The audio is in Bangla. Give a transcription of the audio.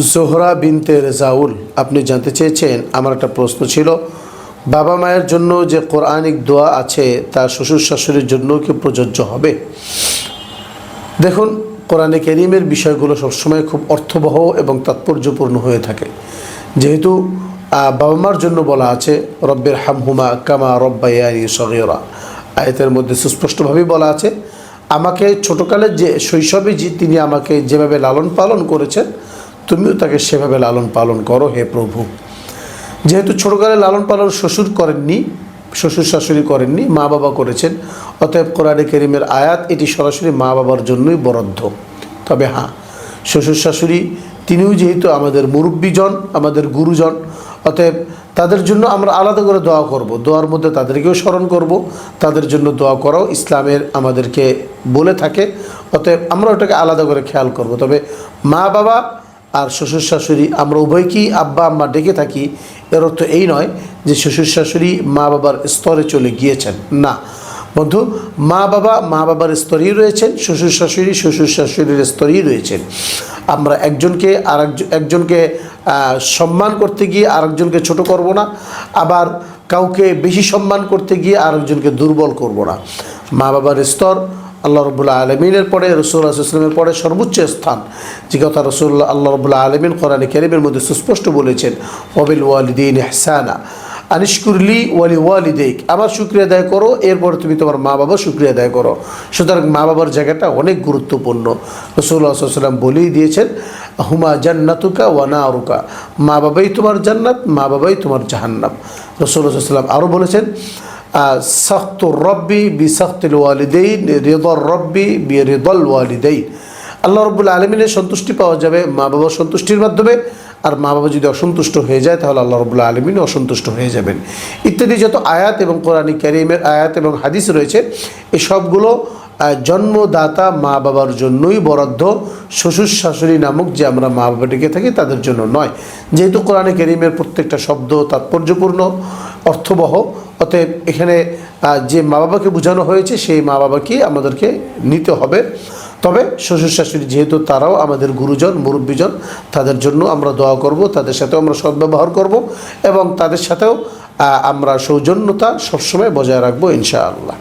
জোহরা বিনতে রেজাউল, আপনি জানতে চেয়েছেন, আমার একটা প্রশ্ন ছিল, বাবা মায়ের জন্য যে কোরআনিক দোয়া আছে তা শ্বশুর শাশুড়ির জন্য কি প্রযোজ্য হবে? দেখুন, কোরআনে কেরিমের বিষয়গুলো সবসময় খুব অর্থবহ এবং তাৎপর্যপূর্ণ হয়ে থাকে। যেহেতু বাবা মার জন্য বলা আছে, রব্বের হামহুমা কামা রব্বাইয়ানি সগেরা। আয়তের মধ্যে সুস্পষ্টভাবেই বলা আছে, আমাকে ছোটকালে যে শৈশবে যে তিনি আমাকে যেভাবে লালন পালন করেছেন তুমিও তাকে সেভাবে লালন পালন করো, হে প্রভু। যেহেতু ছোটকালে লালন পালন শ্বশুর করেননি, শ্বশুর শাশুড়ি করেননি, মা বাবা করেছেন, অতএব কোরআনে কেরিমের আয়াত এটি সরাসরি মা বাবার জন্যই বরাদ্দ। তবে হ্যাঁ শ্বশুর শাশুড়ি তিনিও যেহেতু আমাদের মুরব্বীজন, আমাদের গুরুজন, অতএব তাদের জন্য আমরা আলাদা করে দোয়া করব। দোয়ার মধ্যে তাদেরকেও স্মরণ করব, তাদের জন্য দোয়া করাও ইসলামের আমাদেরকে বলে থাকে, অতএব আমরা ওটাকে আলাদা করে খেয়াল করব। তবে মা বাবা আর শ্বশুর শাশুড়ি, আমরা উভয়কেই আব্বা আম্মা ডেকে থাকি, এর অর্থ এই নয় যে শ্বশুর শাশুড়ি মা বাবার স্তরে চলে গিয়েছেন। না। বন্ধু, মা বাবা মা বাবার স্তরেই রয়েছেন, শ্বশুর শাশুড়ি শ্বশুর শাশুড়ির স্তরেই রয়েছেন। আমরা একজনকে আর একজনকে সম্মান করতে গিয়ে আরেকজনকে ছোট করব না, আবার কাউকে বেশি সম্মান করতে গিয়ে আরেকজনকে দুর্বল করব না। মা বাবার স্তর আল্লাহ রবুল্লা আলমিনের পরে রসুল আসলামের পরে সর্বোচ্চ স্থান, যে কথা রসুল্লাহ আল্লাহ রবুল্লা আলমিন কোরআন কেরিমের মধ্যে সুস্পষ্ট বলেছেন ওবিল ওয়ালিদিন হেসানা আনিশকুরলি ওয়ালি ওয়ালিদেক আমার শুক্রিয়া আদায় করো, এরপরে তুমি তোমার মা বাবার শুক্রিয়া আদায় করো। সুতরাং মা বাবার জায়গাটা অনেক গুরুত্বপূর্ণ। রসুল্লাহ সাল্লাম বলেই দিয়েছেন, হুমা জান্নাতুকা ওয়ানা আরুকা মা বাবাই তোমার জান্নাত মা বাবাই তোমার জাহান্নাম। রসুল্লাহ সাল্লাম আরও বলেছেন সখত রব্বি বি সখতুল ওয়ালিদাইন, রেদর রব্বি বি রেদল ওয়ালিদাইন। আল্লাহ রব্বুল আলমিনের সন্তুষ্টি পাওয়া যাবে মা বাবার সন্তুষ্টির মাধ্যমে, আর মা বাবা যদি অসন্তুষ্ট হয়ে যায়, তাহলে আল্লাহ রবুল্লা আলমিন অসন্তুষ্ট হয়ে যাবেন। ইত্যাদি যত আয়াত এবং কোরআনী ক্যারিমের আয়াত এবং হাদিস রয়েছে, এই সবগুলো জন্মদাতা মা বাবার জন্যই বরাদ্দ, শ্বশুর শাশুড়ি নামক যে আমরা মা বাবা ডেকে থাকি, তাদের জন্য নয়। যেহেতু কোরআনে কেরিমের প্রত্যেকটা শব্দ তাৎপর্যপূর্ণ, অর্থবহ অতএব এখানে যে মা বাবাকে বোঝানো হয়েছে, সেই মা বাবাকে আমাদেরকে নিতে হবে। তবে শ্বশুর শাশুড়ি যেহেতু তারাও আমাদের গুরুজন, মুরব্বীজন, তাদের জন্য আমরা দোয়া করব, তাদের সাথেও আমরা সদ্ব্যবহার করব এবং তাদের সাথেও আমরা সৌজন্যতা সবসময় বজায় রাখব, ইনশাআল্লাহ।